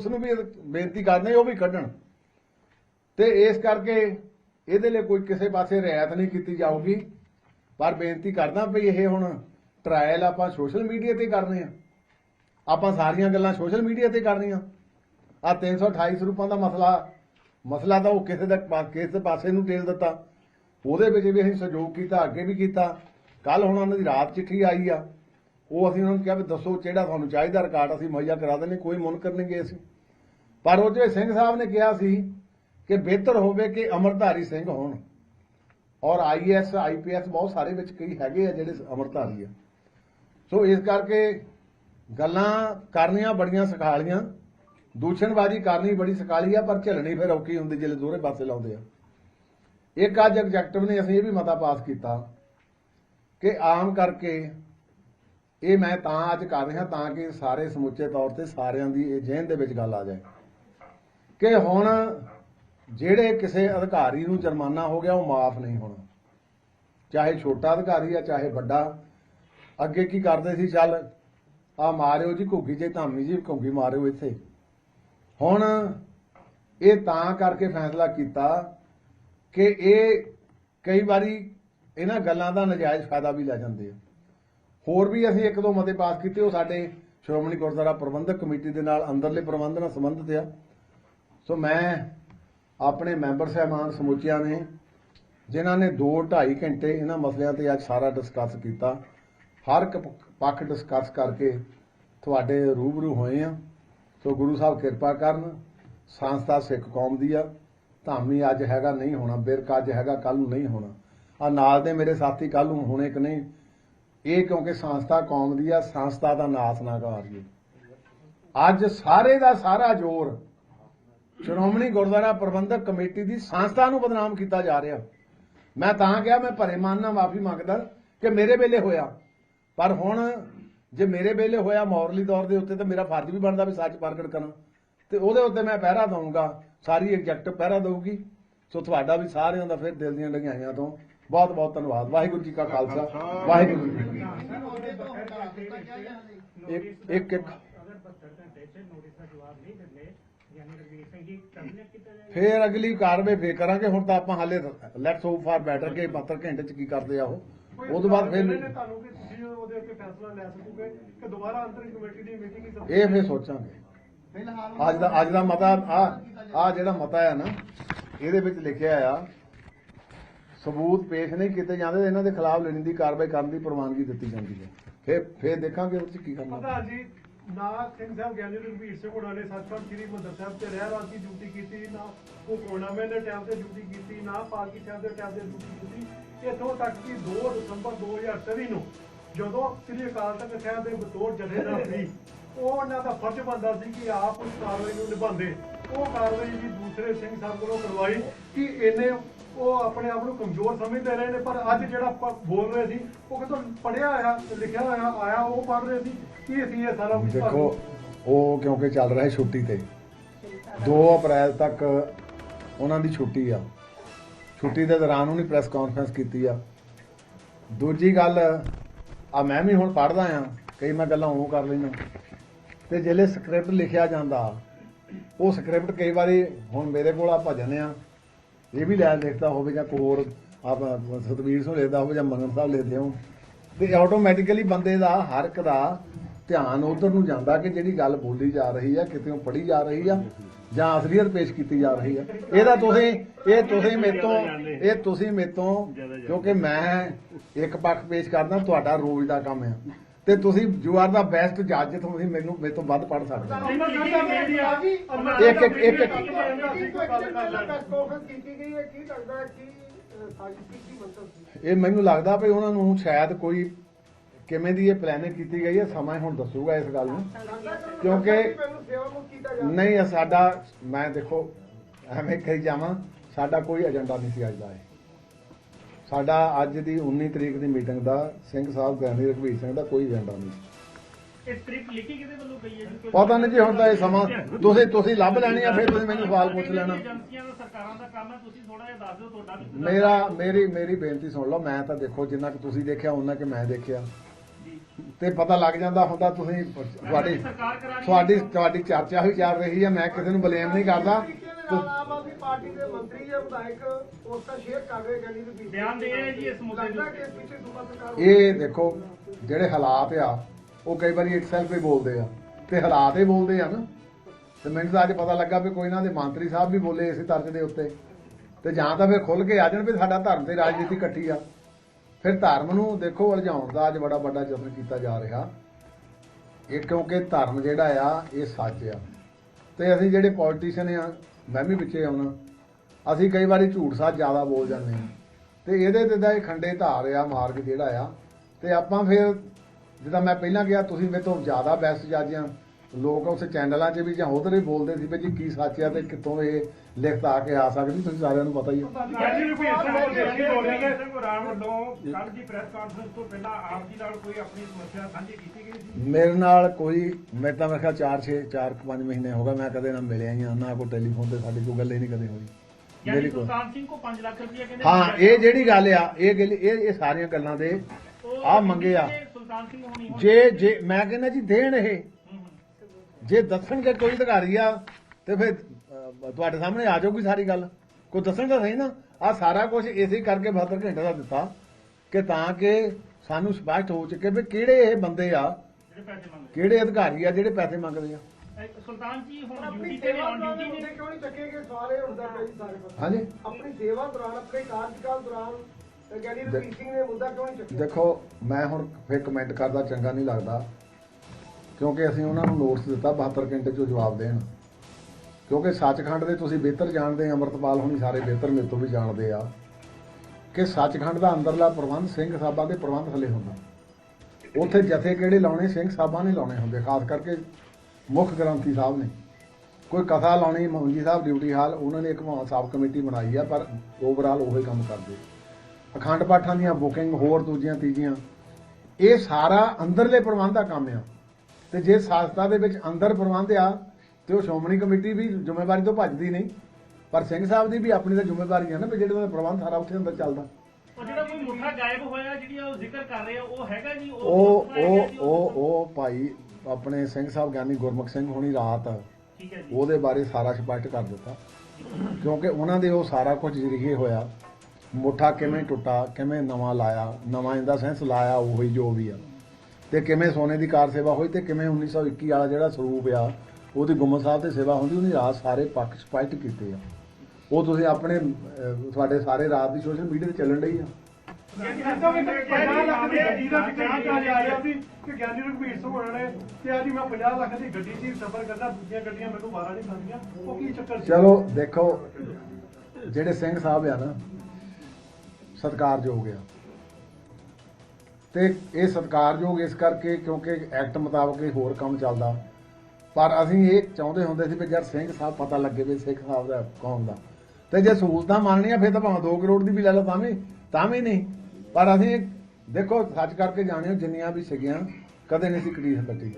ਉਸ ਨੂੰ ਵੀ ਬੇਨਤੀ ਕਰਦੇ ਉਹ ਵੀ ਕੱਢਣ। ਤੇ ਇਸ ਕਰਕੇ ਇਹਦੇ ਲਈ ਕੋਈ ਕਿਸੇ ਪਾਸੇ ਰਿਆਇਤ ਨਹੀਂ ਕੀਤੀ ਜਾਊਗੀ। ਪਰ ਬੇਨਤੀ ਕਰਦਾ ਵੀ ਇਹ ਹੁਣ ਟ੍ਰਾਇਲ ਆਪਾਂ ਸੋਸ਼ਲ ਮੀਡੀਆ ਤੇ ਕਰਨੇ ਆ। ਆਪਾਂ ਸਾਰੀਆਂ ਗੱਲਾਂ ਸੋਸ਼ਲ ਮੀਡੀਆ ਤੇ ਕਰਨੀਆਂ। ਆ 328 ਸਰੂਪਾਂ ਦਾ ਮਸਲਾ ਮਸਲਾ ਤਾਂ ਉਹ ਕਿਸੇ ਦਾ ਪਾ- ਕਿਸੇ ਪਾਸੇ ਨੂੰ ਟੇਲ ਦਿੱਤਾ। ਉਹਦੇ ਵਿੱਚ ਵੀ ਅਸੀਂ ਸਹਿਯੋਗ ਕੀਤਾ, ਅੱਗੇ ਵੀ ਕੀਤਾ। ਕੱਲ ਹੁਣ ਉਹਨਾਂ ਦੀ ਰਾਤ ਚਿੱਠੀ ਆਈ ਆ। ਉਹ ਅਸੀਂ ਉਹਨਾਂ ਨੂੰ ਕਿਹਾ ਵੀ ਦੱਸੋ ਜਿਹੜਾ ਤੁਹਾਨੂੰ ਚਾਹੀਦਾ ਰਿਕਾਰਡ ਅਸੀਂ ਮੁਹੱਈਆ ਕਰਾ ਦਿੰਦੇ ਕੋਈ ਮੁਨਕਰ ਨਹੀਂ ਗਏ ਅਸੀਂ। ਪਰ ਉਹ 'ਚ ਸਿੰਘ ਸਾਹਿਬ ਨੇ ਕਿਹਾ ਸੀ ਕਿ ਬਿਹਤਰ ਹੋਵੇ ਕਿ ਅਮਰਧਾਰੀ ਸਿੰਘ ਹੋਣ। ਔਰ ਆਈਐਸ ਆਈਪੀਐਸ ਬਹੁਤ ਸਾਰੇ ਵਿੱਚ ਕਈ ਹੈਗੇ ਆ ਜਿਹੜੇ ਅਮਰਧਾਰੀ ਆ। ਸੋ ਇਸ ਕਰਕੇ ਗੱਲਾਂ ਕਰਨੀਆਂ ਬੜੀਆਂ ਸਖਾਲੀਆਂ। ਦੂਸ਼ਣਬਾਜ਼ੀ ਕਰਨੀ ਬੜੀ ਸਖਾਲੀ ਆ, ਪਰ ਝੱਲਣੀ ਫਿਰ ਔਖੀ ਹੁੰਦੀ ਜਿਹੜੇ ਦੋਹਰੇ ਪਾਸੇ ਲਾਉਂਦੇ ਆ। ਇੱਕ ਅੱਜ ਐਗਜੈਕਟਿਵ ਨੇ ਅਸੀਂ ਇਹ ਵੀ ਮਤਾ ਪਾਸ ਕੀਤਾ ਕਿ ਆਮ ਕਰਕੇ ਇਹ ਮੈਂ ਤਾਂ ਅੱਜ ਕਰ ਰਿਹਾ ਤਾਂ ਕਿ ਸਾਰੇ ਸਮੁੱਚੇ ਤੌਰ ਤੇ ਸਾਰਿਆਂ ਦੀ ਇਹ ਜ਼ਿਹਨ ਦੇ ਵਿੱਚ ਗੱਲ ਆ ਜਾਏ। ਕਿ ਹੁਣ ਜਿਹੜੇ ਕਿਸੇ ਅਧਿਕਾਰੀ ਨੂੰ ਜੁਰਮਾਨਾ ਹੋ ਗਿਆ, ਉਹ ਮਾਫ ਨਹੀਂ ਹੋਣਾ। ਚਾਹੇ ਛੋਟਾ ਅਧਿਕਾਰੀ ਆ, ਚਾਹੇ ਵੱਡਾ। ਅੱਗੇ ਕੀ ਕਰਦੇ ਸੀ? ਚੱਲ, ਆ ਮਾਰਿਓ ਜੀ ਘੁੱਗੀ ਜੇ ਧਾਮੀ ਜੀ ਘੁੱਗੀ ਮਾਰਿਓ ਇੱਥੇ। ਹੁਣ ਇਹ ਤਾਂ ਕਰਕੇ ਫੈਸਲਾ ਕੀਤਾ ਕਿ ਇਹ ਕਈ ਵਾਰੀ ਇਹਨਾਂ ਗੱਲਾਂ ਦਾ ਨਜਾਇਜ਼ ਫਾਇਦਾ ਵੀ ਲੈ ਜਾਂਦੇ ਆ। ਹੋਰ ਵੀ ਅਸੀਂ ਇੱਕ ਦੋ ਮਤੇ ਪਾਸ ਕੀਤੇ, ਉਹ ਸਾਡੇ ਸ਼੍ਰੋਮਣੀ ਗੁਰਦੁਆਰਾ ਪ੍ਰਬੰਧਕ ਕਮੇਟੀ ਦੇ ਨਾਲ ਅੰਦਰਲੇ ਪ੍ਰਬੰਧ ਨਾਲ ਸੰਬੰਧਿਤ ਆ। ਸੋ ਮੈਂ ਆਪਣੇ ਮੈਂਬਰ ਸਹਿਬਾਨ ਸਮੁੱਚਿਆਂ ਨੇ, ਜਿਨ੍ਹਾਂ ਨੇ 2 2.5 ਘੰਟੇ ਇਹਨਾਂ ਮਸਲਿਆਂ ਤੇ ਅੱਜ ਸਾਰਾ ਡਿਸਕਸ ਕੀਤਾ, ਹਰ ਇੱਕ ਪੱਖ ਡਿਸਕਸ ਕਰਕੇ ਤੁਹਾਡੇ ਰੂਬਰੂ ਹੋਏ ਆ। ਸੋ ਗੁਰੂ ਸਾਹਿਬ ਕਿਰਪਾ ਕਰਨ, ਸੰਸਥਾ ਸਿੱਖ ਕੌਮ ਦੀ ਆ। ਧਾਮੀ ਅੱਜ ਹੈਗਾ ਨਹੀਂ ਹੋਣਾ ਬਿਰਕ ਅੱਜ ਹੈਗਾ ਕੱਲ ਨੂੰ ਨਹੀਂ ਹੋਣਾ। ਆ ਨਾਲ ਦੇ ਮੇਰੇ ਸਾਥੀ ਕੱਲ ਨੂੰ ਹੋਣੇ ਕਿ ਨਹੀਂ? ਇਹ ਕਿਉਂਕਿ ਸੰਸਥਾ ਕੌਮ ਦੀ ਆ, ਸੰਸਥਾ ਦਾ ਨਾਸ ਨਾ ਕਰੀਏ ਅੱਜ ਸਾਰੇ ਦਾ ਸਾਰਾ ਜ਼ੋਰ ਸ਼੍ਰੋਮਣੀ ਗੁਰਦੁਆਰਾ ਪ੍ਰਬੰਧਕ ਕਮੇਟੀ ਦੀ ਸੰਸਥਾ ਨੂੰ ਬਦਨਾਮ ਕੀਤਾ ਜਾ ਰਿਹਾ। ਮੈਂ ਤਾਂ ਕਿਹਾ, ਮੈਂ ਭਰੇ ਮਨ ਨਾਲ ਮਾਫੀ ਮੰਗਦਾ ਕਿ ਮੇਰੇ ਵੇਲੇ ਹੋਇਆ। ਪਰ ਹੁਣ ਜੇ ਮੇਰੇ ਵੇਲੇ ਹੋਇਆ ਮੌਰਲੀ ਤੌਰ ਦੇ ਉੱਤੇ ਤਾਂ ਮੇਰਾ ਫਰਜ਼ ਵੀ ਬਣਦਾ ਵੀ ਸੱਚ ਪ੍ਰਗਟ ਕਰਾਂ। ਤੇ ਉਹਦੇ ਉੱਤੇ ਮੈਂ ਪਹਿਰਾ ਦਊਂਗਾ, ਸਾਰੀ ਐਗਜੈਕਟਿਵ ਪਹਿਰਾ ਦਊਗੀ। ਸੋ ਤੁਹਾਡਾ ਵੀ ਸਾਰਿਆਂ ਦਾ ਫਿਰ ਦਿਲ ਦੀਆਂ ਡੰਗਾਈਆਂ ਤੋਂ ਬਹੁਤ ਬਹੁਤ ਧੰਨਵਾਦ। ਵਾਹਿਗੁਰੂ ਜੀ ਕਾ ਖਾਲਸਾ, ਵਾਹਿਗੁਰੂ ਜੀ ਕੀ ਫਤਿਹ। ਇੱਕ ਇੱਕ ਅਗਰ 72 ਘੰਟੇ ਚ ਨੋਟਿਸ ਦਾ ਜਵਾਬ ਨਹੀਂ ਦਿੰਦੇ ਫੇਰ ਅਗਲੀ ਕਾਰਵਾਈ ਫੇਰ ਕਰਾਂਗੇ ਹੁਣ ਤਾਂ ਆਪਾਂ ਹਾਲੇ ਲੈਟਸ ਹੋਪ ਫਾਰ ਬੈਟਰ ਕਿ 72 ਘੰਟੇ ਚ ਕੀ ਕਰਦੇ ਆ ਉਹ। ਉਹ ਤੋਂ ਬਾਅਦ ਫਿਰ ਤੁਹਾਨੂੰ ਕਿ ਤੁਸੀਂ ਉਹਦੇ ਉੱਤੇ ਫੈਸਲਾ ਲੈ ਸਕੋਗੇ ਕਿ ਦੁਬਾਰਾ ਅੰਤਰਿਮ ਕਮੇਟੀ ਦੀ ਮੀਟਿੰਗ ਹੀ ਇਹ ਫੇਰ ਸੋਚਾਂਗੇ। ਅੱਜ ਦਾ ਅੱਜ ਦਾ ਮਤਾ ਆ ਆ ਜਿਹੜਾ ਮਤਾ ਹੈ ਨਾ ਇਹਦੇ ਵਿੱਚ ਲਿਖਿਆ ਆ ਸਬੂਤ ਪੇਸ਼ ਨਹੀਂ ਕੀਤੇ ਜਾਂਦੇ ਇਹਨਾਂ ਦੇ ਖਿਲਾਫ ਲੈਣੀ ਦੀ ਕਾਰਵਾਈ ਕਰਨ ਦੀ ਪ੍ਰਵਾਨਗੀ ਦਿੱਤੀ ਜਾਂਦੀ ਹੈ। ਫੇਰ ਫੇਰ ਦੇਖਾਂਗੇ ਉਹ ਚ ਕੀ ਕਰਨਾ। ਜੀ ਨਾ ਸਿੰਘ ਸਾਹਿਬ ਗਿਆਨੀ ਰਣਵੀਰ ਸਿੰਘ ਹੋਣਾ ਨੇ ਸੱਚਖੰਡ ਸ੍ਰੀ ਮੰਦਰ ਸਾਹਿਬ ਤੇ ਰਹਿ ਰਾਤ ਦੀ ਡਿਊਟੀ ਕੀਤੀ ਨਾ ਉਹ ਕੋਨਾਮੇ ਦੇ ਟਾਈਮ ਤੇ ਡਿਊਟੀ ਕੀਤੀ, ਨਾ ਪਾਲਕੀ ਸਾਹਿਬ ਦੇ ਟਾਈਮ ਤੇ ਡਿਊਟੀ ਕੀਤੀ। ਇੱਥੋਂ ਤੱਕ ਕਿ 2 ਦਸੰਬਰ 2023 ਨੂੰ ਜਦੋਂ ਸ੍ਰੀ ਅਕਾਲ ਤਖਤ ਸਾਹਿਬ ਦੇ ਬਤੌਰ ਜਥੇਦਾਰ ਸੀ, ਉਹ ਉਹਨਾਂ ਦਾ ਫਰਜ਼ ਬਣਦਾ ਸੀ ਕਿ ਆਪ ਉਸ ਕਾਰਵਾਈ ਨੂੰ ਨਿਭਾਉਂਦੇ। ਉਹ ਕਾਰਵਾਈ ਵੀ ਦੂਸਰੇ ਸਿੰਘ ਸਾਹਿਬ ਕੋਲੋਂ ਕਰਵਾਈ ਕਿ ਇਹਨੇ ਉਹ ਆਪਣੇ ਆਪ ਨੂੰ ਕਮਜ਼ੋਰ ਸਮਝਦੇ ਰਹੇ ਨੇ ਪਰ ਅੱਜ ਜਿਹੜਾ ਆਪਾਂ ਬੋਲ ਰਹੇ ਸੀ ਉਹ ਕਿਤੋਂ ਪੜਿਆ ਆਇਆ ਲਿਖਿਆ ਹੋਇਆ ਆਇਆ ਉਹ ਪੜ ਰਹੇ ਸੀ ਕਿ ਅਸੀਂ ਇਹ ਸਾਰਾ ਕੁਝ ਦੇਖੋ ਉਹ ਕਿਉਂਕਿ ਚੱਲ ਰਿਹਾ ਛੁੱਟੀ ਤੇ। 2 ਅਪ੍ਰੈਲ ਤੱਕ ਉਹਨਾਂ ਦੀ ਛੁੱਟੀ ਆ। ਛੁੱਟੀ ਦੇ ਦੌਰਾਨ ਉਹਨੇ ਪ੍ਰੈਸ ਕਾਨਫਰੰਸ ਕੀਤੀ ਆ। ਦੂਜੀ ਗੱਲ ਆ ਮੈਂ ਵੀ ਹੁਣ ਪੜਦਾ ਆ ਕਈ ਮੈਂ ਗੱਲਾਂ ਉਹ ਕਰ ਲੈਣਾ ਤੇ ਜਿਹੜੇ ਸਕ੍ਰਿਪਟ ਲਿਖਿਆ ਜਾਂਦਾ ਉਹ ਸਕ੍ਰਿਪਟ ਕਈ ਵਾਰੀ ਹੁਣ ਮੇਰੇ ਕੋਲ ਆ ਭਜਨ ਆ ਇਹ ਵੀ ਲੈ ਲਿਖਦਾ ਹੋਵੇ ਜਾਂ ਕੋਈ ਹੋਰ ਆਪ ਸਤਵੀਰ ਸਿੰਘ ਲਿਖਦਾ ਹੋਵੇ ਜਾਂ ਮਨਨ ਸਾਹਿਬ ਲਿਖਦੇ ਹੋ ਤੇ ਆਟੋਮੈਟਿਕਲੀ ਬੰਦੇ ਦਾ ਹਰ ਇੱਕ ਦਾ ਧਿਆਨ ਉਧਰ ਨੂੰ ਜਾਂਦਾ ਕਿ ਜਿਹੜੀ ਗੱਲ ਬੋਲੀ ਜਾ ਰਹੀ ਆ, ਕਿਤੇ ਪੜ੍ਹੀ ਜਾ ਰਹੀ ਆ ਜਾਂ ਅਸਲੀਅਤ ਪੇਸ਼ ਕੀਤੀ ਜਾ ਰਹੀ ਆ। ਇਹਦਾ ਤੁਸੀਂ, ਇਹ ਤੁਸੀਂ ਮੇਤੋਂ, ਇਹ ਤੁਸੀਂ ਮੇਤੋਂ, ਕਿਉਂਕਿ ਮੈਂ ਇੱਕ ਪੱਖ ਪੇਸ਼ ਕਰਦਾ, ਤੁਹਾਡਾ ਰੋਜ਼ ਦਾ ਕੰਮ ਆ। ਤੇ ਤੁਸੀਂ ਯੂ ਆਰ ਦਾ ਬੈਸਟ ਜੱਜ ਤੁਸੀਂ ਮੈਨੂੰ ਮੇਰੇ ਤੋਂ ਵੱਧ ਪੜ੍ਹ ਸਕਦੇ ਹੋ। ਇੱਕ- ਇੱਕ- ਇੱਕ- ਇੱਕ- ਕੀਤੀ ਗਈ ਹੈ। ਕੀ ਲੱਗਦਾ ਕਿ ਸਾਜ਼ਿਸ਼ ਕੀ ਮੰਤਵ ਸੀ? ਇਹ ਮੈਨੂੰ ਲੱਗਦਾ ਵੀ ਉਹਨਾਂ ਨੂੰ ਸ਼ਾਇਦ ਕੋਈ ਕਿਵੇਂ ਦੀ ਇਹ ਪਲੈਨਿੰਗ ਕੀਤੀ ਗਈ ਹੈ ਸਮਾਂ ਹੁਣ ਦੱਸੂਗਾ ਇਸ ਗੱਲ ਨੂੰ। ਕਿਉਂਕਿ ਮੈਨੂੰ ਸੇਵਾ ਮੁਕਤ ਕੀਤਾ ਜਾ ਨਹੀਂ ਸਾਡਾ ਮੈਂ ਦੇਖੋ ਐਵੇਂ ਕਹੀ ਜਾਵਾਂ ਸਾਡਾ ਕੋਈ ਏਜੰਡਾ ਨਹੀਂ ਸੀ ਅੱਜ ਦਾ ਇਹ। ਸਾਡਾ ਅੱਜ ਦੀ 19 ਤਰੀਕ ਦੀ ਮੀਟਿੰਗ ਦਾ ਸਿੰਘ ਸਾਹਿਬ ਗਿਆਨੀ ਰਘਵੀਰ ਸਿੰਘ ਦਾ ਕੋਈ ਏਜੰਡਾ ਨਹੀਂ। ਇਹ ਸਕ੍ਰਿਪਟ ਲਿਖੀ ਕਿਹਦੇ ਵੱਲੋਂ ਗਈ ਹੈ ਜੀ? ਪਤਾ ਨਹੀਂ ਜੀ ਹੁਣ ਤਾਂ ਇਹ ਸਮਾਂ ਤੁਸੀਂ ਤੁਸੀਂ ਲੱਭ ਲੈਣੀ ਆ ਫਿਰ ਤੁਸੀਂ ਮੈਨੂੰ ਸਵਾਲ ਪੁੱਛ ਲੈਣਾ। ਏਜੰਸੀਆਂ ਦਾ ਸਰਕਾਰਾਂ ਦਾ ਕੰਮ ਹੈ ਤੁਸੀਂ ਥੋੜਾ ਜਿਹਾ ਦੱਸ ਦਿਓ ਤੁਹਾਡਾ ਵੀ ਮੇਰਾ ਮੇਰੀ ਮੇਰੀ ਬੇਨਤੀ ਸੁਣ ਲਓ ਮੈਂ ਤਾਂ ਦੇਖੋ ਜਿੰਨਾ ਕਿ ਤੁਸੀਂ ਦੇਖਿਆ ਉਹਨਾਂ ਕਿ ਮੈਂ ਦੇਖਿਆ। ਤੇ ਪਤਾ ਲੱਗ ਜਾਂਦਾ ਹੁੰਦਾ ਤੁਸੀਂ ਤੁਹਾਡੀ ਤੁਹਾਡੀ ਤੁਹਾਡੀ ਚਰਚਾ ਵੀ ਚੱਲ ਰਹੀ ਹੈ ਮੈਂ ਕਿਸੇ ਨੂੰ ਬਲੇਮ ਨਹੀਂ ਕਰਦਾ। ਤਰੀਕੇ ਦੇ ਨਾਲ ਆਮ ਆਦਮੀ ਪਾਰਟੀ ਦੇ ਮੰਤਰੀ ਜਾਂ ਵਿਧਾਇਕ ਪੋਸਟਾਂ ਸ਼ੇਅਰ ਕਰ ਰਹੇ ਗੈਲੀ ਦੇ ਵਿੱਚ। ਬਿਆਨ ਦੇ ਰਹੇ ਜੀ ਇਸ ਮੁੱਦੇ ਦੇ ਲੱਗਦਾ ਕਿ ਇਸ ਪਿੱਛੇ ਸੂਬਾ ਸਰਕਾਰ ਇਹ ਦੇਖੋ ਜਿਹੜੇ ਹਾਲਾਤ ਆ ਉਹ ਕਈ ਵਾਰੀ ਇਟਸੈਲਫ ਹੀ ਬੋਲਦੇ ਆ। ਤੇ ਹਾਲਾਤ ਹੀ ਬੋਲਦੇ ਆ ਨਾ ਤੇ ਮੈਨੂੰ ਤਾਂ ਅੱਜ ਪਤਾ ਲੱਗਾ ਵੀ ਕੋਈ ਨਾ ਦੇ ਮੰਤਰੀ ਸਾਹਿਬ ਵੀ ਬੋਲੇ ਇਸੇ ਤਰਜ ਦੇ ਉੱਤੇ। ਤੇ ਜਾਂ ਤਾਂ ਫਿਰ ਖੁੱਲ ਕੇ ਆ ਜਾਣ ਵੀ ਸਾਡਾ ਧਰਮ ਤੇ ਰਾਜਨੀਤੀ ਇਕੱਠੀ ਆ। ਫਿਰ ਧਰਮ ਨੂੰ ਦੇਖੋ ਉਲਝਾਉਣ ਦਾ ਅੱਜ ਬੜਾ ਵੱਡਾ ਯਤਨ ਕੀਤਾ ਜਾ ਰਿਹਾ। ਇਹ ਕਿਉਂਕਿ ਧਰਮ ਜਿਹੜਾ ਆ ਇਹ ਸੱਚ ਆ। ਤੇ ਅਸੀਂ ਜਿਹੜੇ ਪੋਲੀਟੀਸ਼ੀਅਨ ਆ ਮੈਂ ਵੀ ਪਿੱਛੇ ਆਉਣਾ। ਅਸੀਂ ਕਈ ਵਾਰੀ ਝੂਠ ਸੱਚ ਜ਼ਿਆਦਾ ਬੋਲ ਜਾਂਦੇ ਹਾਂ। ਤੇ ਇਹਦੇ ਤੇ ਦਾ ਇਹ ਖੰਡੇ ਧਾਰ ਆ, ਮਾਰਗ ਜਿਹੜਾ ਆ। ਤੇ ਆਪਾਂ ਫਿਰ, ਜਿੱਦਾਂ ਮੈਂ ਪਹਿਲਾਂ ਕਿਹਾ, ਤੁਸੀਂ ਮੇਰੇ ਤੋਂ ਜ਼ਿਆਦਾ ਬੈਸਟ ਜੱਜ ਆ। ਲੋਕ ਉਸ ਚੈਨਲਾਂ 'ਚ ਵੀ ਜਾਂ ਉਧਰ ਵੀ ਬੋਲਦੇ ਸੀ ਵੀ ਜੀ ਕੀ ਸੱਚ ਆ ਤੇ ਕਿੱਥੋਂ ਇਹ ਲਿਖਤ ਆ ਕੇ ਆ ਸਕਦੀ ਤੁਸੀਂ ਸਾਰਿਆਂ ਨੂੰ ਪਤਾ ਹੀ ਆ। ਗੈਲੀ ਰਘਵੀਰ ਸਿੰਘ ਵੱਲੋਂ ਦੇਖੀ ਬੋਲਿਆ ਗਿਆ ਸਿੰਘ ਗੁਰਾਮ ਵੱਲੋਂ ਕੱਲ ਦੀ ਪ੍ਰੈਸ ਕਾਨਫਰੰਸ ਤੋਂ ਪਹਿਲਾਂ ਆਪ ਜੀ ਨਾਲ ਕੋਈ ਆਪਣੀ ਸਮੱਸਿਆ ਸਾਂਝੀ ਕੀਤੀ ਗਈ ਸੀ? ਮੇਰੇ ਨਾਲ ਕੋਈ ਮੇਰੇ ਤਾਂ ਮੇਰੇ ਖਿਆਲ 4 6 4 5 ਮਹੀਨੇ ਹੋ ਗਏ ਮੈਂ ਕਦੇ ਨਾ ਮਿਲਿਆ ਹੀ ਆ ਨਾ ਕੋਈ ਟੈਲੀਫੋਨ ਤੇ ਸਾਡੀ ਕੋਈ ਗੱਲ ਹੀ ਨਹੀਂ ਕਦੇ ਹੋਈ। ਯਾਨੀ ਮੇਰੀ ਕੋਈ ਸੁਲਤਾਨ ਸਿੰਘ ਕੋ 5 ਲੱਖ ਰੁਪਏ ਕਹਿੰਦੇ ਹਾਂ ਇਹ ਜਿਹੜੀ ਗੱਲ ਆ ਇਹ ਗੱਲ ਇਹ ਇਹ ਸਾਰੀਆਂ ਗੱਲਾਂ ਦੇ ਆ ਮੰਗੇ ਆ। ਸੁਲਤਾਨ ਸਿੰਘ ਹੋਣੀ ਹੋਣੀ। ਜੇ ਜੇ ਮੈਂ ਕਹਿੰਦਾ ਜੀ ਦੇਣ ਇਹ। ਹੂੰ, ਹੂੰ। ਜੇ ਦੱਸਣਗੇ ਕੋਈ ਅਧਿਕਾਰੀ ਆ ਤੇ ਫਿਰ ਤੁਹਾਡੇ ਸਾਹਮਣੇ ਆ ਜਾਊਗੀ ਸਾਰੀ ਗੱਲ। ਕੋਈ ਦੱਸਣ ਤਾਂ ਸਹੀ ਨਾ। ਆ ਸਾਰਾ ਕੁਝ ਇਸੇ ਕਰਕੇ 72 ਘੰਟੇ ਦਾ ਦਿੱਤਾ ਕਿ ਤਾਂ ਕਿ ਸਾਨੂੰ ਸਪਸ਼ਟ ਹੋ ਚੁੱਕੇ ਵੀ ਕਿਹੜੇ ਇਹ ਬੰਦੇ ਆ ਕਿਹੜੇ ਅਧਿਕਾਰੀ ਆ ਜਿਹੜੇ ਪੈਸੇ ਮੰਗਦੇ ਆ। ਸੁਲਤਾਨ ਜੀ ਹੁਣ ਡਿਊਟੀ ਤੇ ਔਨ ਡਿਊਟੀ ਨੇ। ਕਿਉਂ ਨਹੀਂ ਚੱਕੇ ਸਵਾਲ ਇਹ ਹੁੰਦਾ ਜੀ ਸਾਰੇ ਹਾਂਜੀ। ਆਪਣੀ ਸੇਵਾ ਦੌਰਾਨ ਆਪਣੇ ਕਾਰਜਕਾਲ ਦੌਰਾਨ ਗੈਲੀ ਰਘਵੀਰ ਸਿੰਘ ਨੇ ਮੁੱਦਾ ਕਿਉਂ ਨਹੀਂ ਚੱਕਿਆ? ਦੇਖੋ ਮੈਂ ਹੁਣ ਫਿਰ ਕਮੈਂਟ ਕਰਦਾ ਚੰਗਾ ਨਹੀਂ ਲੱਗਦਾ। ਕਿਉਂਕਿ ਅਸੀਂ ਉਹਨਾਂ ਨੂੰ ਨੋਟਿਸ ਦਿੱਤਾ 72 ਘੰਟੇ 'ਚੋਂ ਜਵਾਬ ਦੇਣ। ਕਿਉਂਕਿ ਸੱਚਖੰਡ ਦੇ ਤੁਸੀਂ ਬਿਹਤਰ ਜਾਣਦੇ ਆ, ਅੰਮ੍ਰਿਤਪਾਲ ਹੁਣੀ ਸਾਰੇ ਬਿਹਤਰ ਮੇਰੇ ਤੋਂ ਵੀ ਜਾਣਦੇ ਆ ਕਿ ਸੱਚਖੰਡ ਦਾ ਅੰਦਰਲਾ ਪ੍ਰਬੰਧ ਸਿੰਘ ਸਾਹਿਬਾਂ ਦੇ ਪ੍ਰਬੰਧ ਥੱਲੇ ਹੁੰਦਾ। ਉੱਥੇ ਜਥੇ ਕਿਹੜੇ ਲਾਉਣੇ, ਸਿੰਘ ਸਾਹਿਬਾਂ ਨੇ ਲਾਉਣੇ ਹੁੰਦੇ, ਖਾਸ ਕਰਕੇ ਮੁੱਖ ਗ੍ਰੰਥੀ ਸਾਹਿਬ ਨੇ। ਕੋਈ ਕਥਾ ਲਾਉਣੀ ਮੌਂਜੀ ਸਾਹਿਬ ਡਿਊਟੀ ਹਾਲ, ਉਹਨਾਂ ਨੇ ਇੱਕ ਸਾਬ ਕਮੇਟੀ ਬਣਾਈ ਆ, ਪਰ ਓਵਰਆਲ ਉਹੀ ਕੰਮ ਕਰਦੇ। ਅਖੰਡ ਪਾਠਾਂ ਦੀਆਂ ਬੁਕਿੰਗ ਹੋਰ ਦੂਜੀਆਂ, ਤੀਜੀਆਂ। ਇਹ ਸਾਰਾ ਅੰਦਰਲੇ ਪ੍ਰਬੰਧ ਦਾ ਕੰਮ ਆ। ਤੇ ਜੇ ਸੰਸਥਾ ਦੇ ਵਿੱਚ ਅੰਦਰ ਪ੍ਰਬੰਧ ਆ ਤੇ ਉਹ ਸ਼੍ਰੋਮਣੀ ਕਮੇਟੀ ਵੀ ਜ਼ਿੰਮੇਵਾਰੀ ਤੋਂ ਭੱਜਦੀ ਨਹੀਂ। ਪਰ ਸਿੰਘ ਸਾਹਿਬ ਦੀ ਵੀ ਆਪਣੀ ਤਾਂ ਜ਼ਿੰਮੇਵਾਰੀ ਹੈ ਨਾ ਵੀ ਜਿਹੜਾ ਪ੍ਰਬੰਧ ਸਾਰਾ ਉੱਥੇ ਅੰਦਰ ਚੱਲਦਾ। ਉਹ ਜਿਹੜਾ ਕੋਈ ਮੁੱਠਾ ਗਾਇਬ ਹੋਇਆ ਜਿਹੜੀ ਉਹ ਜ਼ਿਕਰ ਕਰ ਰਹੇ ਆ ਉਹ ਹੈਗਾ ਜੀ? ਉਹ ਸੁਣਾਇਆ ਗਿਆ ਜੀ, ਉਹ ਉਹ? ਉਹ ਭਾਈ ਆਪਣੇ ਸਿੰਘ ਸਾਹਿਬ ਗਿਆਨੀ ਗੁਰਮੁਖ ਸਿੰਘ ਹੁਣੀ ਰਾਤ ਹੈ ਉਹਦੇ ਬਾਰੇ ਸਾਰਾ ਸਪਸ਼ਟ ਕਰ ਦਿੱਤਾ। ਕਿਉਂਕਿ ਉਹਨਾਂ ਦੇ ਉਹ ਸਾਰਾ ਕੁਝ ਜਰੀਏ ਹੋਇਆ। ਮੁੱਠਾ ਕਿਵੇਂ ਟੁੱਟਾ ਕਿਵੇਂ ਨਵਾਂ ਲਾਇਆ ਨਵਾਂ ਇਨ ਦਾ ਸੈਂਸ ਲਾਇਆ ਉਹੀ ਜੋ ਵੀ ਆ। ਤੇ ਕਿਵੇਂ ਸੋਨੇ ਦੀ ਕਾਰ ਸੇਵਾ ਹੋਈ ਤੇ ਕਿਵੇਂ 1921 ਵਾਲਾ ਜਿਹੜਾ ਸਰੂਪ ਆ, ਉਹਦੀ ਗੁੰਮਦ ਸਾਹਿਬ ਤੇ ਸੇਵਾ ਹੁੰਦੀ ਉਹਦੀ ਰਾਤ ਸਾਰੇ ਪੱਖ ਸਪਸ਼ਟ ਕੀਤੇ ਆ। ਉਹ ਤੁਸੀਂ ਆਪਣੇ ਤੁਹਾਡੇ ਸਾਰੇ ਰਾਤ ਦੀ ਸੋਸ਼ਲ ਮੀਡੀਆ ਤੇ ਚੱਲਣ ਲਈ ਆ। ਗਿਆਨੀ ਰਘਵੀਰ ਸਿੰਘ ਹੋਣਾ ਨੇ ਕਿ ਅੱਜ ਮੈਂ 50 ਲੱਖ ਦੀ ਗੱਡੀ 'ਚ ਸਫ਼ਰ ਕਰਦਾ ਦੂਜੀਆਂ ਗੱਡੀਆਂ ਮੈਨੂੰ ਵਾਰਾ ਨਹੀਂ ਖਾਂਦੀਆਂ ਉਹ ਕੀ ਚੱਕਰ ਚਲੋ, ਦੇਖੋ, ਜਿਹੜੇ ਸਿੰਘ ਸਾਹਿਬ ਆ ਨਾ, ਸਤਿਕਾਰਯੋਗ ਆ। ਤੇ ਇਹ ਸਤਿਕਾਰਯੋਗ ਇਸ ਕਰਕੇ ਕਿਉਂਕਿ ਐਕਟ ਮੁਤਾਬਕ ਇਹ ਹੋਰ ਕੰਮ ਚੱਲਦਾ। ਪਰ ਅਸੀਂ ਇਹ ਚਾਹੁੰਦੇ ਹੁੰਦੇ ਸੀ ਵੀ ਜਦ ਸਿੰਘ ਸਾਹਿਬ ਪਤਾ ਲੱਗੇ ਵੀ ਸਿੱਖ ਸਾਹਿਬ ਦਾ ਕੌਮ ਦਾ। ਤੇ ਜੇ ਸਹੂਲਤਾਂ ਮੰਨਣੀਆਂ, ਫਿਰ ਤਾਂ ਭਾਵੇਂ 2 ਕਰੋੜ ਦੀ ਵੀ ਲੈ ਲਓ, ਤਾਂ ਵੀ ਤਾਂ ਵੀ ਨਹੀਂ। ਪਰ ਅਸੀਂ ਦੇਖੋ, ਸੱਚ ਕਰਕੇ ਜਾਣਿਓ, ਜਿੰਨੀਆਂ ਵੀ ਸੀਗੀਆਂ ਕਦੇ ਨਹੀਂ ਸੀ ਕੜੀਸ ਬੱਟੀ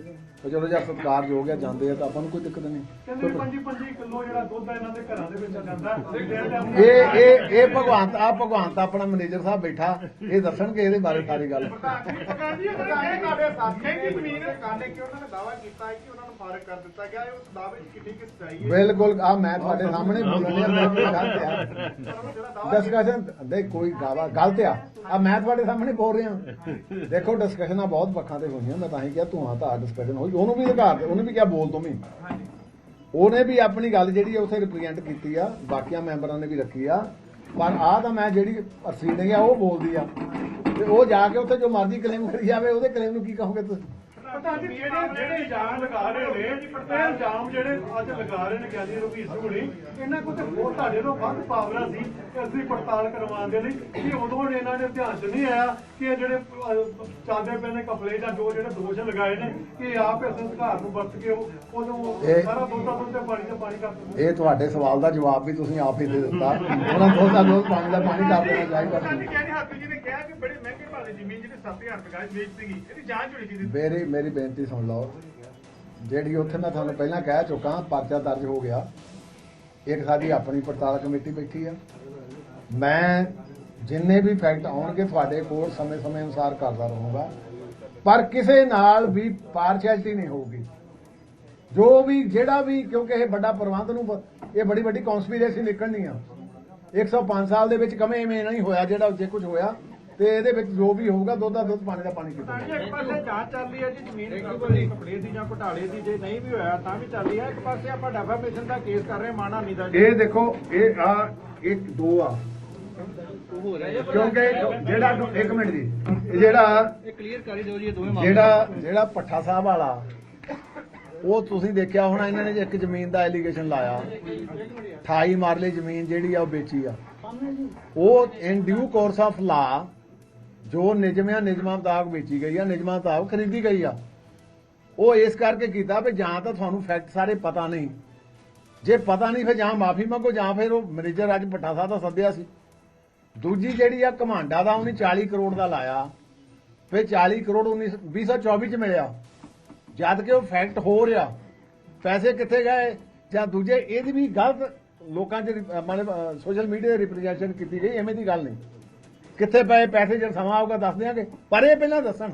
ਤੇ ਚਲੋ ਜਦ ਸਤਿਕਾਰਯੋਗ ਆ ਜਾਂਦੇ ਆ ਤਾਂ ਆਪਾਂ ਨੂੰ ਕੋਈ ਦਿੱਕਤ ਨਹੀਂ। ਕਹਿੰਦੇ ਵੀ ਪੰਜੀ ਪੰਜੀ ਕਿਲੋ ਜਿਹੜਾ ਦੁੱਧ ਆ ਇਹਨਾਂ ਦੇ ਘਰਾਂ ਦੇ ਵਿੱਚ ਜਾਂਦਾ। ਡੇਢ ਟਾਈਮ ਇਹ ਇਹ ਇਹ ਭਗਵੰਤ ਆ ਭਗਵੰਤ ਆਪਣਾ ਮੈਨੇਜਰ ਸਾਹਿਬ ਬੈਠਾ ਇਹ ਦੱਸਣਗੇ ਇਹਦੇ ਬਾਰੇ ਸਾਰੀ ਗੱਲ। ਤੁਹਾਡੇ ਸਾਥੀ ਨੇ ਜ਼ਮੀਨ ਕਾਨੇ ਕਿ ਉਹਨਾਂ ਨੇ ਦਾਅਵਾ ਕੀਤਾ ਹੈ ਕਿ ਉਹਨਾਂ ਨੂੰ ਫਾਰਗ ਕਰ ਦਿੱਤਾ ਗਿਆ ਹੈ ਉਸ ਦਾਅਵੇ 'ਚ ਕਿੰਨੀ ਕਿ ਸਚਾਈ ਹੈ। ਬਿਲਕੁਲ ਆ ਮੈਂ ਤੁਹਾਡੇ ਸਾਹਮਣੇ ਗਲਤ ਆ। ਡਿਸਕਸ਼ਨ ਦੇ ਕੋਈ ਗਾਵਾ ਗਲਤ ਆ। ਆ ਮੈਂ ਤੁਹਾਡੇ ਸਾਹਮਣੇ ਬੋਲ ਰਿਹਾ। ਦੇਖੋ ਡਿਸਕਸ਼ਨਾਂ ਬਹੁਤ ਪੱਖਾਂ ਤੇ ਹੋਈਆਂ ਮੈਂ ਤਾਂ ਹੀ ਕਿਹਾ ਤੂੰ ਆ ਡਿਸਕਸ਼ਨ ਹੋਈ ਉਹਨੂੰ ਵੀ ਅਧਿਕਾਰ ਦੇ, ਉਹਨੇ ਵੀ ਕਿਹਾ ਬੋਲ ਤੂੰ ਵੀ। ਉਹਨੇ ਵੀ ਆਪਣੀ ਗੱਲ ਜਿਹੜੀ ਆ ਉੱਥੇ ਰਿਪਰੈਜ਼ੈਂਟ ਕੀਤੀ ਆ, ਬਾਕੀਆਂ ਮੈਂਬਰਾਂ ਨੇ ਵੀ ਰੱਖੀ ਆ। ਪਰ ਆ ਤਾਂ ਮੈਂ ਜਿਹੜੀ ਅਰਸੀਨ ਆ, ਉਹ ਬੋਲਦੀ ਆ। ਤੇ ਉਹ ਜਾ ਕੇ ਉੱਥੇ ਜੋ ਮਰਜ਼ੀ ਕਲੇਮ ਕਰੀ ਜਾਵੇ, ਉਹਦੇ ਕਲੇਮ ਨੂੰ ਕੀ ਕਹੋਗੇ ਤੁਸੀਂ? ਪਤਾ ਨਹੀਂ ਜਿਹੜੇ ਜਿਹੜੇ ਇਲਜ਼ਾਮ ਲਗਾ ਰਹੇ ਨੇ ਇਹ ਇਲਜ਼ਾਮ ਜਿਹੜੇ ਅੱਜ ਲਗਾ ਰਹੇ ਨੇ ਗਿਆਨੀ ਰਘਵੀਰ ਸਿੰਘ ਹੁਣੀ ਇਹਨਾਂ ਕੋਲ ਤੇ ਹੋਰ ਤੁਹਾਡੇ ਤੋਂ ਵੱਧ ਪਾਵਰਾਂ ਸੀ ਕਿ ਅਸੀਂ ਪੜਤਾਲ ਕਰਵਾਉਣ ਦੇ ਲਈ ਕਿ ਉਦੋਂ ਇਹਨਾਂ ਦੇ ਧਿਆਨ 'ਚ ਨਹੀਂ ਆਇਆ ਕਿ ਇਹ ਜਿਹੜੇ ਅਹ, ਚੱਲਦੇ ਪਏ ਨੇ ਕਪਲੇ ਜਾਂ ਜੋ ਜਿਹੜੇ ਦੋਸ਼ ਲਗਾਏ ਨੇ ਕਿ ਆਪ ਇਸ ਅਧਿਕਾਰ ਨੂੰ ਵਰਤ ਕੇ ਉਹ ਉਹਨੂੰ ਇਹ- ਸਾਰਾ ਦੁੱਧਾ ਦੁੱਧ ਤੇ ਪਾਣੀ ਤੇ ਪਾਣੀ ਕਰ ਦਿੰਦੇ ਇਹ ਤੁਹਾਡੇ ਸਵਾਲ ਦਾ ਜਵਾਬ ਵੀ ਤੁਸੀਂ ਆਪ ਹੀ ਦੇ ਦਿੱਤਾ। ਉਹਨਾਂ ਦੋ ਦਾ ਦੋ ਪਾਣੀ ਦਾ ਪਾਣੀ ਕਰ ਦੇਣਾ ਚਾਹੀਦਾ ਸੀ ਕਹਿੰਦੇ ਹਾਥੀ ਜੀ ਨੇ ਕਿਹਾ ਕਿ ਬੜੇ ਮਹਿੰਗੇ ਭਾਅ ਜ਼ਮੀਨ ਜਿਹੜੀ 7000 ਰੁਪਏ ਗਾਜ ਵੇਚ ਸੀਗੀ ਇਹਦੀ ਜਾਂਚ ਹੋਣੀ ਚਾਹੀਦੀ ਮੇਰੀ ਮੇਰੀ ਬੇਨਤੀ ਸੁਣ ਲਓ, ਜਿਹੜੀ ਉੱਥੇ ਮੈਂ ਤੁਹਾਨੂੰ ਪਹਿਲਾਂ ਕਹਿ ਚੁੱਕਾ, ਪਰਚਾ ਦਰਜ ਹੋ ਗਿਆ, ਇੱਕ ਸਾਡੀ ਆਪਣੀ ਪੜਤਾਲ ਕਮੇਟੀ ਬੈਠੀ ਆ। ਮੈਂ ਜਿੰਨੇ ਵੀ ਫੈਕਟ ਆਉਣਗੇ ਤੁਹਾਡੇ ਕੋਲ ਸਮੇਂ-ਸਮੇਂ ਅਨੁਸਾਰ ਕਰਦਾ ਰਹੂੰਗਾ। ਪਰ ਕਿਸੇ ਨਾਲ ਵੀ ਪਾਰਸ਼ੈਲਿਟੀ ਨਹੀਂ ਹੋਊਗੀ। ਜੋ ਵੀ, ਜਿਹੜਾ ਵੀ, ਕਿਉਂਕਿ ਇਹ ਵੱਡਾ ਪ੍ਰਬੰਧ ਨੂੰ, ਇਹ ਬੜੀ ਵੱਡੀ ਕਨਸਪੀਰੇਸੀ ਨਿਕਲਣੀ ਆ। 105 ਸਾਲ ਦੇ ਵਿੱਚ ਕਮੇ ਐਵੇਂ ਨਹੀਂ ਹੋਇਆ ਜਿਹੜਾ, ਜੇ ਕੁਝ ਹੋਇਆ ਤੇ ਇਹਦੇ ਵਿੱਚ ਜੋ ਵੀ ਹੋਊਗਾ ਦੁੱਧ ਦਾ ਦੁੱਧ ਪਾਣੀ ਦਾ ਪਾਣੀ ਕੀਤਾ ਇੱਕ ਪਾਸੇ ਜਾਂਚ ਚੱਲ ਰਹੀ ਹੈ ਜੀ ਜ਼ਮੀਨ ਕੋਈ ਕਪੜੇ ਦੀ ਜਾਂ ਘੁਟਾਲੇ ਦੀ ਜੇ ਨਹੀਂ ਵੀ ਹੋਇਆ ਤਾਂ ਵੀ ਚੱਲ ਰਹੀ ਹੈ। ਇੱਕ ਪਾਸੇ ਆਪਾਂ ਡੈਫਾਮੇਸ਼ਨ ਦਾ ਕੇਸ ਕਰ ਰਹੇ ਹਾਂ ਮਾਣਾ ਨਹੀਂ ਦਾ ਜੀ। ਇਹ ਦੇਖੋ ਇਹ ਆ ਇੱਕ ਦੋ ਆ। ਕਿਉਂਕਿ ਜਿਹੜਾ ਇੱਕ ਮਿੰਟ ਜੀ ਇਹ ਜਿਹੜਾ ਇਹ ਕਲੀਅਰ ਕਰੀ ਦਿਓ ਜੀ ਇਹ ਦੋਵੇਂ ਜਿਹੜਾ ਜਿਹੜਾ ਪੱਠਾ ਸਾਹਿਬ ਵਾਲਾ ਉਹ ਤੁਸੀਂ ਦੇਖਿਆ ਹੋਣਾ ਇਹਨਾਂ ਨੇ ਇੱਕ ਜ਼ਮੀਨ ਦਾ ਐਲੀਗੇਸ਼ਨ ਲਾਇਆ। 28 ਮਾਰਲੇ ਜ਼ਮੀਨ ਜਿਹੜੀ ਆ ਉਹ ਵੇਚੀ ਆ। ਉਹ ਇਨ ਡਿਊ ਕੋਰਸ ਆਫ ਲਾ ਜੋ ਨਿਜਮਿਆਂ ਨਿਜਮਾਂ ਮੁਤਾਬਕ ਵੇਚੀ ਗਈ ਆ, ਨਿਜਮਾਂ ਮੁਤਾਬਕ ਖਰੀਦੀ ਗਈ ਆ। ਉਹ ਇਸ ਕਰਕੇ ਕੀਤਾ ਵੀ ਜਾਂ ਤਾਂ ਤੁਹਾਨੂੰ ਫੈਕਟ ਸਾਰੇ ਪਤਾ ਨਹੀਂ। ਜੇ ਪਤਾ ਨਹੀਂ ਫਿਰ ਜਾਂ ਮਾਫੀ ਮੰਗੋ, ਜਾਂ ਫਿਰ ਉਹ ਮੈਨੇਜਰ ਅੱਜ ਪੱਠਾ ਸਾਹਿਬ ਦਾ ਸੱਦਿਆ ਸੀ। ਦੂਜੀ ਜਿਹੜੀ ਆ ਕਮਾਂਡਾ ਦਾ, ਉਹਨੇ 40 ਕਰੋੜ ਦਾ ਲਾਇਆ। ਫਿਰ 40 ਕਰੋੜ 19 2024 ਚ ਮਿਲਿਆ। ਜਦ ਕਿ ਉਹ ਫੈਕਟ ਹੋ ਰਿਹਾ ਪੈਸੇ ਕਿੱਥੇ ਗਏ? ਜਾਂ ਦੂਜੇ ਇਹਦੀ ਵੀ ਗਲਤ ਲੋਕਾਂ ਚ ਮਤਲਬ ਸੋਸ਼ਲ ਮੀਡੀਆ ਤੇ ਰਿਪਰੈਜ਼ੈਂਟੇਸ਼ਨ ਕੀਤੀ ਗਈ, ਐਵੇਂ ਦੀ ਗੱਲ ਨਹੀਂ। ਕਿੱਥੇ ਪਏ ਪੈਸੇ ਜਦ ਸਮਾਂ ਆਊਗਾ ਦੱਸ ਦਿਆਂਗੇ। ਪਰ ਇਹ ਪਹਿਲਾਂ ਦੱਸਣ।